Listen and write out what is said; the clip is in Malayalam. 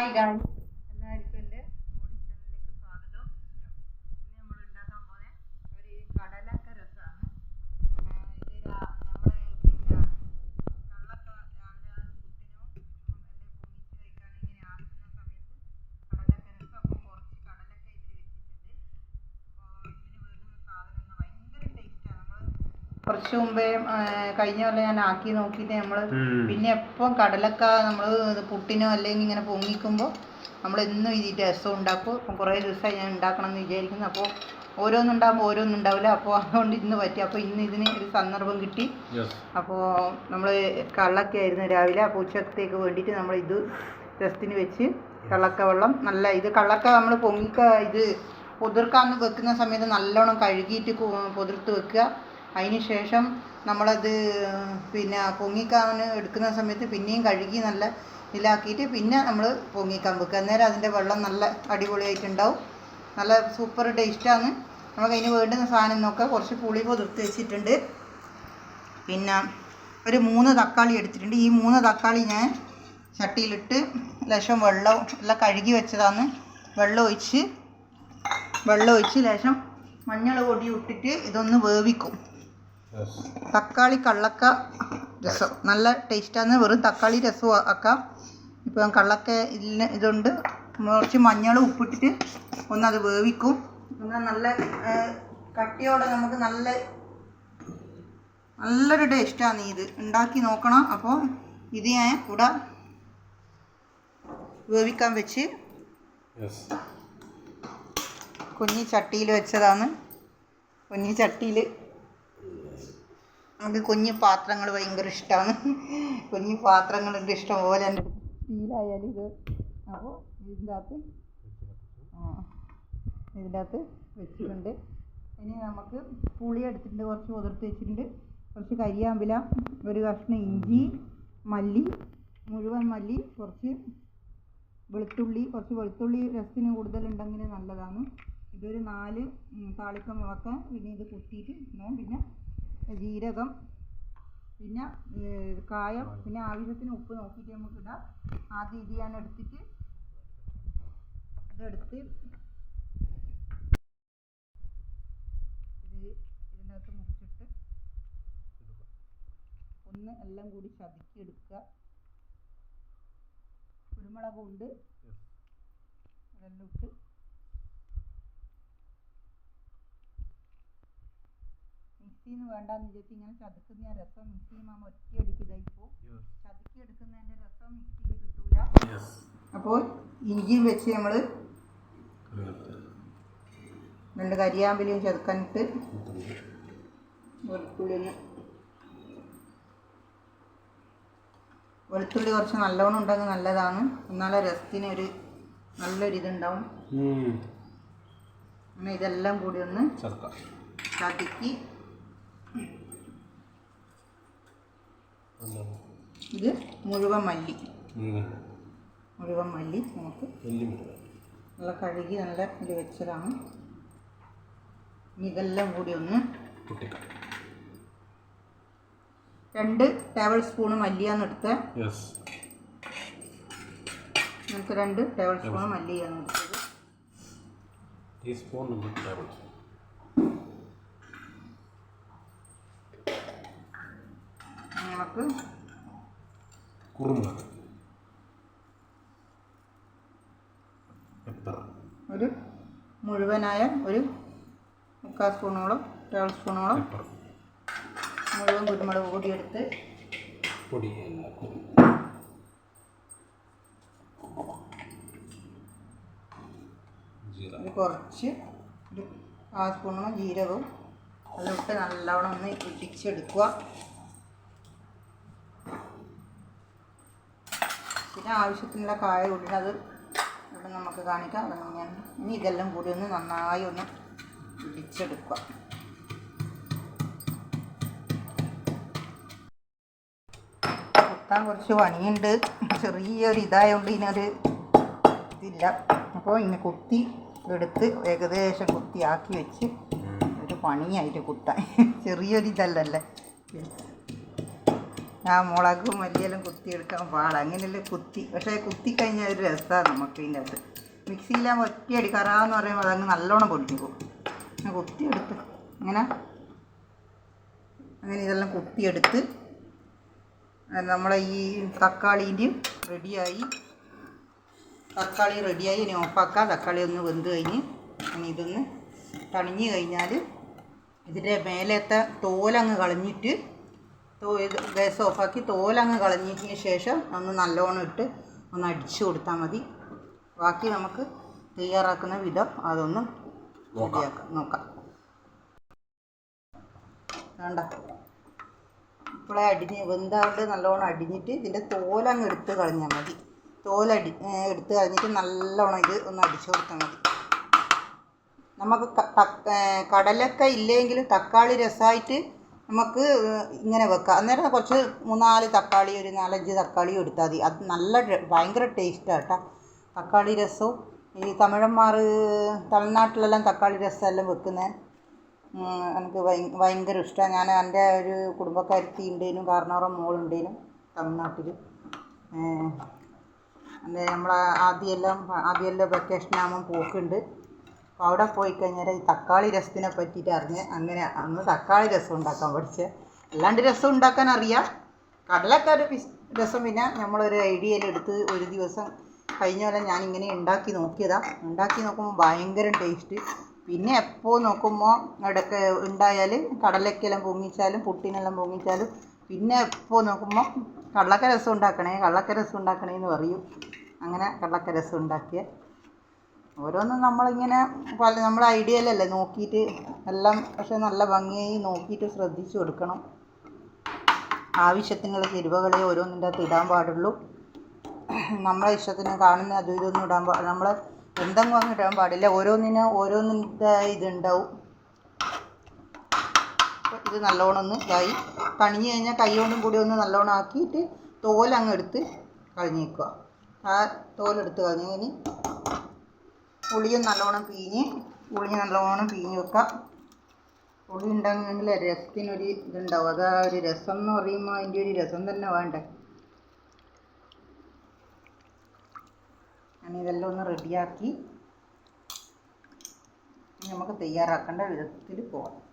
ഹായ് ഗായ്സ് എല്ലാവർക്കും എന്റെ ബോഡി ചാനലിലേക്ക് സ്വാഗതം ഇന്ന് നമ്മൾ ഉണ്ടാക്കാൻ പോകുന്ന ഒരു കടലക്ക രസമാണ് ഇത് രാ- നമ്മൾ പിന്നെ കള്ളക്ക രാവിലെ പുട്ടിനോ അല്ലെങ്കിൽ പൊങ്ങിച്ച് കഴിക്കാൻ ഇങ്ങനെ ആക്കുന്ന സമയത്ത് കടലക്ക രസം അപ്പോൾ കുറച്ച് കടലക്ക ഇതിൽ വെച്ചിട്ടുണ്ട് അപ്പോൾ ഇതിന് വേണ്ടുന്ന സാധനം എന്ന് ഭയങ്കര ടേസ്റ്റാണ് നമ്മൾ കുറച്ച് മുമ്പേ കഴിഞ്ഞ കൊല്ലം ഞാൻ ആക്കി നോക്കിയിട്ട് നമ്മൾ പിന്നെ എപ്പം കടലക്ക നമ്മൾ പുട്ടിനോ അല്ലെങ്കിൽ ഇങ്ങനെ പൊങ്ങിക്കുമ്പോൾ നമ്മൾ എന്നും ഈ രസം ഉണ്ടാക്കും. അപ്പം കുറേ ദിവസമായി ഞാൻ ഉണ്ടാക്കണം എന്ന് വിചാരിക്കുന്നു. അപ്പോൾ ഓരോന്നുണ്ടാകുമ്പോൾ ഓരോന്നും ഉണ്ടാവില്ല അപ്പോൾ അതുകൊണ്ട് ഇന്ന് പറ്റി. അപ്പോൾ ഇന്ന് ഇതിന് ഒരു സന്ദർഭം കിട്ടി. അപ്പോൾ നമ്മൾ കള്ളക്ക ആയിരുന്നു രാവിലെ. അപ്പോൾ ഉച്ചക്കത്തേക്ക് വേണ്ടിയിട്ട് നമ്മൾ ഇത് രസത്തിന് വെച്ച് കള്ളക്ക വെള്ളം നല്ല ഇത് കള്ളക്ക നമ്മൾ പൊങ്ങിക്ക ഇത് പൊതിർക്കാന്ന് വെക്കുന്ന സമയത്ത് നല്ലോണം കഴുകിയിട്ട് പൊതിർത്ത് വെക്കുക. അതിന് ശേഷം നമ്മളത് പിന്നെ പൊങ്ങിക്കാൻ എടുക്കുന്ന സമയത്ത് പിന്നെയും കഴുകി നല്ല ഇതിലാക്കിയിട്ട് പിന്നെ നമ്മൾ പൊങ്ങിക്കാൻ വെക്കുക. അന്നേരം അതിന്റെ വെള്ളം നല്ല അടിപൊളിയായിട്ടുണ്ടാവും. നല്ല സൂപ്പർ ടേസ്റ്റാണ് നമുക്ക് അതിന് വേണ്ടുന്ന സാധനം എന്നൊക്കെ കുറച്ച് പുളി പൊതിർത്ത് വെച്ചിട്ടുണ്ട്. പിന്നെ ഒരു മൂന്ന് തക്കാളി എടുത്തിട്ടുണ്ട്. ഈ മൂന്ന് തക്കാളി ഞാൻ ചട്ടിയിലിട്ട് ലേശം വെള്ളം എല്ലാം കഴുകി വെച്ചതാണ്. വെള്ളം ഒഴിച്ച് വെള്ളം ഒഴിച്ച് ലേശം മഞ്ഞൾ പൊടി ഇട്ടിട്ട് ഇതൊന്ന് വേവിക്കും. തക്കാളി കള്ളക്ക രസം. നല്ല ടേസ്റ്റാണ്. വെറും തക്കാളി രസം ആക്കാം. ഇപ്പം കള്ളക്ക ഇതിന് ഇതുണ്ട്. കുറച്ച് മഞ്ഞൾ ഉപ്പിട്ടിട്ട് ഒന്നത് വേവിക്കും. എന്നാൽ നല്ല കട്ടിയോടെ നമുക്ക് നല്ല നല്ലൊരു ടേസ്റ്റാണ് ഇത്. ഉണ്ടാക്കി നോക്കണം. അപ്പോൾ ഇത് ഞാൻ ഇവിടെ വേവിക്കാൻ വെച്ച് കുഞ്ഞി ചട്ടിയിൽ വെച്ചതാണ്. കുഞ്ഞി ചട്ടിയിൽ നമുക്ക് കുഞ്ഞു പാത്രങ്ങൾ ഭയങ്കര ഇഷ്ടമാണ് കുഞ്ഞു പാത്രങ്ങളുണ്ട് ഇഷ്ടം പോലെ എന്റെ ഇത്. അപ്പോൾ ഇതിന്റെ അകത്ത് ആ ഇതിന്റെ അകത്ത് വെച്ചിട്ടുണ്ട്. ഇനി നമുക്ക് പുളി എടുത്തിട്ടുണ്ട്. കുറച്ച് കുതിർത്ത് വെച്ചിട്ടുണ്ട്. കുറച്ച് കരിയാമ്പില ഒരു കഷ്ണം ഇഞ്ചി മല്ലി മുഴുവൻ മല്ലി കുറച്ച് വെളുത്തുള്ളി കുറച്ച് വെളുത്തുള്ളി രസത്തിന് കൂടുതലുണ്ടെങ്കിൽ നല്ലതാണ്. ഇതൊരു നാല് താളിക്കം മുളക്ക പിന്നെ ഇത് കുത്തിയിട്ട് പിന്നെ ജീരകം പിന്നെ കായം പിന്നെ ആവശ്യത്തിന് ഉപ്പ് നോക്കിയിട്ട് നമുക്ക് ഇടാം. ആദ്യം ഇത് ഞാൻ എടുത്തിട്ട് ഇതെടുത്ത് ഇത് ഇതിന്റെ അകത്ത് മുറിച്ചിട്ട് ഒന്ന് എല്ലാം കൂടി ചതുക്കി എടുക്കുക. കുരുമുളകുണ്ട് അതെല്ലാം ഇട്ട് മിക്സിന്ന് വേണ്ടാന്ന് വിചാരിച്ച് ഇങ്ങനെ ചതുക്കുന്ന ആ രസം മിക്സിയുമാകുമ്പോൾ ഒറ്റയടിക്ക് ഇതായി പോവും ചതുക്കി എടുക്കുന്നതിന്റെ രസം മിക്സിയിൽ കിട്ടൂല. അപ്പോൾ ഇഞ്ചിയും വെച്ച് നമ്മൾ രണ്ട് കരിയാമ്പലിയും ചതുക്കാനിട്ട് വെളുത്തുള്ളി ഒന്ന് വെളുത്തുള്ളി കുറച്ച് നല്ലവണ്ണം ഉണ്ടെങ്കിൽ നല്ലതാണ്. എന്നാലും രസത്തിന് ഒരു നല്ലൊരു ഇതുണ്ടാവും. അങ്ങനെ ഇതെല്ലാം കൂടി ഒന്ന് ചതുക്കി ഇത് മുഴുവൻ മല്ലി മുഴുവൻ മല്ലി നമുക്ക് നല്ല കഴുകി നല്ല ഇത് വെച്ചതാണ്. ഇതെല്ലാം കൂടി ഒന്ന് രണ്ട് ടേബിൾ സ്പൂൺ മല്ലിയാണ് എടുത്തത് നമുക്ക് രണ്ട് ടേബിൾ സ്പൂൺ. മല്ലിയാണ് എടുത്തത്. ടീസ്പൂൺ ടേബിൾ ഇനി നമുക്ക് കുറുമുളക്. പെപ്പർ ഒരു മുഴുവനായ ഒരു മുക്കാൽ സ്പൂണോളം ടേബിൾ സ്പൂണോളം മുഴുവൻ കുരുമുളക് പൊടിയെടുത്ത് പൊടി ഒരു കുറച്ച് ഒരു ആ സ്പൂണോളം ജീരകവും അതൊക്കെ നല്ലവണ്ണം ഒന്ന് ഇടിച്ചെടുക്കുക. പിന്നെ ആവശ്യത്തിനുള്ള കായ കൂടി അത് ഇവിടെ നമുക്ക് കാണിക്കാം. അതെങ്ങനെയാണ് ഇനി ഇതെല്ലാം കൂടി ഒന്ന് നന്നായി ഒന്ന് ഇടിച്ചെടുക്കുക കുത്താൻ കുറച്ച് പണിയുണ്ട്. ചെറിയൊരു ഇതായതുകൊണ്ട് ഇതിനൊരു ഇതില്ല. അപ്പോൾ ഇനി കുത്തി എടുത്ത് ഏകദേശം കുത്തിയാക്കി വെച്ച് ഒരു പണിയായിട്ട് കുത്താൻ. ചെറിയൊരു ഇതല്ലല്ലേ ആ മുളകും മല്ലിയെല്ലാം കുത്തിയെടുക്കാൻ പാടാ. അങ്ങനെയല്ലേ കുത്തി. പക്ഷേ കുത്തി കഴിഞ്ഞാൽ ഒരു രസമാണ് നമുക്ക് ഇതിന്റെ അകത്ത് മിക്സിയിലാകുമ്പോൾ ഒറ്റയടി കറാന്ന് പറയുമ്പോൾ അതങ്ങ് നല്ലോണം പൊട്ടി പോകും. അങ്ങനെ കുത്തിയെടുത്ത്. ഇങ്ങനെ. അങ്ങനെ ഇതെല്ലാം കുത്തിയെടുത്ത് അത് നമ്മളെ ഈ തക്കാളീന്റെയും റെഡിയായി. തക്കാളി റെഡിയായി. ഇനി ഓഫാക്കാം. തക്കാളി ഒന്ന് വെന്ത് കഴിഞ്ഞ് ഇനി ഇതൊന്ന് തണിഞ്ഞ് കഴിഞ്ഞാൽ ഇതിന്റെ മേലത്തെ തോലങ്ങ് കളഞ്ഞിട്ട് തോ ഇത് ഗ്യാസ് ഓഫാക്കി തോലങ്ങ് കളഞ്ഞതിന് ശേഷം ഒന്ന് നല്ലോണം ഇട്ട് ഒന്ന് അടിച്ചു കൊടുത്താൽ മതി. ബാക്കി നമുക്ക് തയ്യാറാക്കുന്ന വിധം അതൊന്ന് റെഡിയാക്കാം നോക്കാം. വേണ്ട ഇപ്പോളെ അടിഞ്ഞ് വെന്താണ്ട് നല്ലോണം അടിഞ്ഞിട്ട് ഇതിന്റെ തോലങ്ങ് എടുത്ത് കളഞ്ഞാൽ മതി. തോലടി എടുത്ത് കളഞ്ഞിട്ട് നല്ലോണം ഇത് ഒന്ന് അടിച്ചു കൊടുത്താൽ മതി. നമുക്ക് കടലക്ക ഇല്ലെങ്കിൽ തക്കാളി രസമായിട്ട് നമുക്ക് ഇങ്ങനെ വെക്കാം. അന്നേരം കുറച്ച് മൂന്നാൽ തക്കാളി ഒരു നാലഞ്ച് തക്കാളി എടുത്താൽ മതി. അത് നല്ല ഭയങ്കര ടേസ്റ്റാണ് കേട്ടോ. തക്കാളി രസവും. ഈ തമിഴന്മാർ തമിഴ്നാട്ടിലെല്ലാം തക്കാളി രസമെല്ലാം വെക്കുന്നത് എനിക്ക് ഭയ- ഭയങ്കര ഇഷ്ടമാണ് ഞാൻ എന്റെ ഒരു കുടുംബക്കാരത്തി ഉണ്ടേനും കാരണവറ മോളുണ്ടേനും തമിഴ്നാട്ടിൽ നമ്മളെ ആദ്യമെല്ലാം ആദ്യമെല്ലാം വെക്കേഷനാകുമ്പോൾ പോക്കുണ്ട്. അപ്പോൾ അവിടെ പോയി കഴിഞ്ഞാൽ ഈ തക്കാളി രസത്തിനെ പറ്റിയിട്ട് അറിഞ്ഞ് അങ്ങനെ അന്ന് തക്കാളി രസം ഉണ്ടാക്കാൻ പഠിച്ച്. അല്ലാണ്ട് രസം ഉണ്ടാക്കാൻ അറിയാം. കടലൊക്കെ ഒരു രസം പിന്നെ നമ്മളൊരു ഐഡിയയിലെടുത്ത് ഒരു ദിവസം കഴിഞ്ഞ പോലെ ഞാൻ ഇങ്ങനെ ഉണ്ടാക്കി നോക്കിയതാണ് ഉണ്ടാക്കി നോക്കുമ്പോൾ ഭയങ്കര ടേസ്റ്റ് പിന്നെ എപ്പോൾ നോക്കുമ്പോൾ ഇടയ്ക്ക് ഉണ്ടായാൽ കടലക്കെല്ലാം പൊങ്ങിച്ചാലും പുട്ടിനെല്ലാം പൊങ്ങിച്ചാലും പിന്നെ എപ്പോൾ നോക്കുമ്പോൾ കടലക്ക രസം ഉണ്ടാക്കണേ കടലക്ക രസം ഉണ്ടാക്കണേ എന്ന് പറയും. അങ്ങനെ കടലക്ക രസം ഉണ്ടാക്കിയ. ഓരോന്നും നമ്മളിങ്ങനെ പല നമ്മൾ ഐഡിയയിലല്ലേ നോക്കിയിട്ട് എല്ലാം പക്ഷെ നല്ല ഭംഗിയായി നോക്കിയിട്ട് ശ്രദ്ധിച്ചു കൊടുക്കണം. ആവശ്യത്തിനുള്ള ചെരുവകളെ ഓരോന്നിന്റെ അകത്ത് ഇടാൻ പാടുള്ളൂ. നമ്മളെ ഇഷ്ടത്തിന് കാണുന്ന അതും ഇതൊന്നും ഇടാൻ പാ നമ്മൾ എന്തെങ്കിലും അങ്ങ് ഇടാൻ പാടില്ല. ഓരോന്നിന് ഓരോന്നിന്റെ ഇതുണ്ടാവും. ഇത് നല്ലോണം ഒന്ന് ഇതായി. കണിഞ്ഞ് കഴിഞ്ഞാൽ കൈ കൊണ്ടും കൂടി ഒന്ന് നല്ലോണം ആക്കിയിട്ട് തോലങ്ങെടുത്ത് കളഞ്ഞേക്കുക. ആ തോലെടുത്ത് കളഞ്ഞ് കഴിഞ്ഞ് പുളിയും നല്ലോണം പീഞ്ഞ് പുളി നല്ലോണം പീഞ്ഞ് വെക്കാം. പുളി ഉണ്ടെങ്കിൽ രസത്തിനൊരു ഇതുണ്ടാവും. അത് ഒരു രസം എന്ന് പറയുമ്പോൾ അതിന്റെ ഒരു രസം തന്നെ വേണ്ടേ? ഞാൻ ഇതെല്ലാം ഒന്ന് റെഡിയാക്കി നമുക്ക് തയ്യാറാക്കേണ്ട വിധത്തിൽ പോകാം